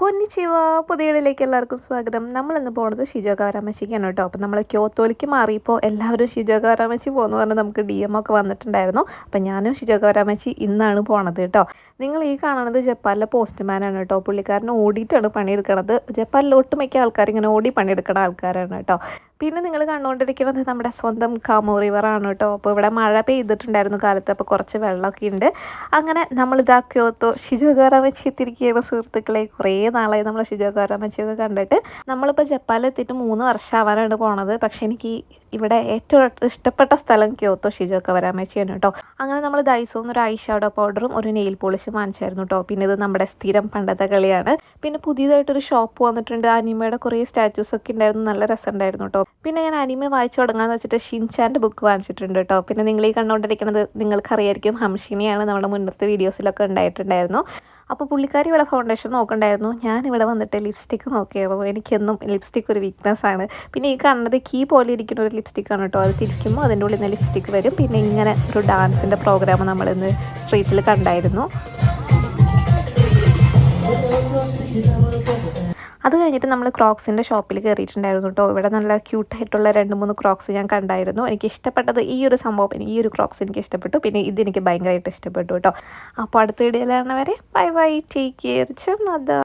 കൊന്നിച്ചിവ പുതിയയിലേക്ക് എല്ലാവർക്കും സ്വാഗതം. നമ്മൾ ഇന്ന് പോകുന്നത് ഷിജോ കാരാമച്ചിക്കാണ് കേട്ടോ. അപ്പം നമ്മൾ ക്യോത്തോലിക്ക് മാറിയപ്പോൾ എല്ലാവരും ഷിജോ കാരാമച്ചി പോകുന്നു പറഞ്ഞാൽ നമുക്ക് ഡി എം ഒക്കെ വന്നിട്ടുണ്ടായിരുന്നു. അപ്പം ഞാനും ഷിജോ കാരാമച്ചി ഇന്നാണ് പോണത് കേട്ടോ. നിങ്ങൾ ഈ കാണുന്നത് ജപ്പാനിലെ പോസ്റ്റ്മാനാണ് കേട്ടോ. പുള്ളിക്കാരൻ ഓടിയിട്ടാണ് പണിയെടുക്കണത്. ജപ്പാനിലെ ഒട്ടുമിക്ക ആൾക്കാർ ഇങ്ങനെ ഓടി പണിയെടുക്കുന്ന ആൾക്കാരാണ് കേട്ടോ. പിന്നെ നിങ്ങൾ കണ്ടുകൊണ്ടിരിക്കുന്നത് നമ്മുടെ സ്വന്തം കാമോ റിവറാണ് കേട്ടോ. അപ്പോൾ ഇവിടെ മഴ പെയ്തിട്ടുണ്ടായിരുന്നു കാലത്ത് അപ്പോൾ കുറച്ച് വെള്ളമൊക്കെ ഉണ്ട്. അങ്ങനെ നമ്മൾ നമ്മളിതാ ക്യോത്തോ ഷിജോഗാറാമച്ചി എത്തിയിരിക്കുകയാണ് സുഹൃത്തുക്കളെ. കുറേ നാളായി നമ്മൾ ഷിജോഗാറാമച്ചിയൊക്കെ കണ്ടിട്ട്. നമ്മളിപ്പോൾ ജപ്പാനിലെത്തിയിട്ട് മൂന്ന് വർഷമാവാനാണ് പോണത്. പക്ഷേ എനിക്ക് ഇവിടെ ഏറ്റവും ഇഷ്ടപ്പെട്ട സ്ഥലം ക്യോത്തോ ഷിജോക്ക വരാമച്ചിയാണ് കേട്ടോ. അങ്ങനെ നമ്മൾ ദൈസോന്ന് ഒരു ഐ ഷാഡോ പൗഡറും ഒരു നെയിൽ പോളിഷും വാങ്ങിച്ചായിരുന്നു കേട്ടോ. പിന്നെ ഇത് നമ്മുടെ സ്ഥിരം പണ്ടത്തെ കളിയാണ്. പിന്നെ പുതിയതായിട്ടൊരു ഷോപ്പ് വന്നിട്ടുണ്ട്. അനിമയുടെ കുറേ സ്റ്റാറ്റൂസ് ഒക്കെ ഉണ്ടായിരുന്നു. നല്ല രസമുണ്ടായിരുന്നു കേട്ടോ. പിന്നെ ഞാൻ അനിമ വായിച്ചു തുടങ്ങാന്ന് വെച്ചിട്ട് ഷിൻചാന്റെ ബുക്ക് വാങ്ങിച്ചിട്ടുണ്ട് കേട്ടോ പിന്നെ നിങ്ങൾ ഈ കണ്ടുകൊണ്ടിരിക്കുന്നത് നിങ്ങൾക്കറിയായിരിക്കും. ഹംഷിനിയാണ് നമ്മുടെ മുന്നത്തെ വീഡിയോസിലൊക്കെ ഉണ്ടായിട്ടുണ്ടായിരുന്നു. അപ്പോൾ പുള്ളിക്കാരി ഇവിടെ ഫൗണ്ടേഷൻ നോക്കണ്ടായിരുന്നു. ഞാൻ ഇവിടെ വന്നിട്ട് ലിപ്സ്റ്റിക്ക് നോക്കിയായിരുന്നു എനിക്കെന്നും ലിപ്സ്റ്റിക്ക് ഒരു വീക്ക്നെസ് ആണ്. പിന്നെ ഈ കാണുന്നത് കീ പോലെ ഇരിക്കുന്ന ഒരു ലിപ്സ്റ്റിക്കാണ് കേട്ടോ അത് തിരിക്കുമ്പോൾ അതിന്റെ ഉള്ളിൽ നിന്ന് ലിപ്സ്റ്റിക്ക് വരും. പിന്നെ ഇങ്ങനെ ഒരു ഡാൻസിന്റെ പ്രോഗ്രാം നമ്മളിന്ന് സ്ട്രീറ്റിൽ കണ്ടായിരുന്നു. അത് കഴിഞ്ഞിട്ട് നമ്മൾ ക്രോക്സിന്റെ ഷോപ്പിൽ കയറിയിട്ടുണ്ടായിരുന്നു കേട്ടോ ഇവിടെ നല്ല ക്യൂട്ടായിട്ടുള്ള രണ്ട് മൂന്ന് ക്രോക്സ് ഞാൻ കണ്ടായിരുന്നു. എനിക്ക് ഇഷ്ടപ്പെട്ടത് ഈ ഒരു സംഭവം എനിക്ക് ഈ ഒരു ക്രോക്സ് എനിക്ക് ഇഷ്ടപ്പെട്ടു. പിന്നെ ഇതെനിക്ക് ഭയങ്കരമായിട്ട് ഇഷ്ടപ്പെട്ടു കേട്ടോ അപ്പോൾ അടുത്ത വീഡിയോയിലാണ് വരെ ബൈ ബൈ ടേക്ക് കെയർ ചെന്നതാ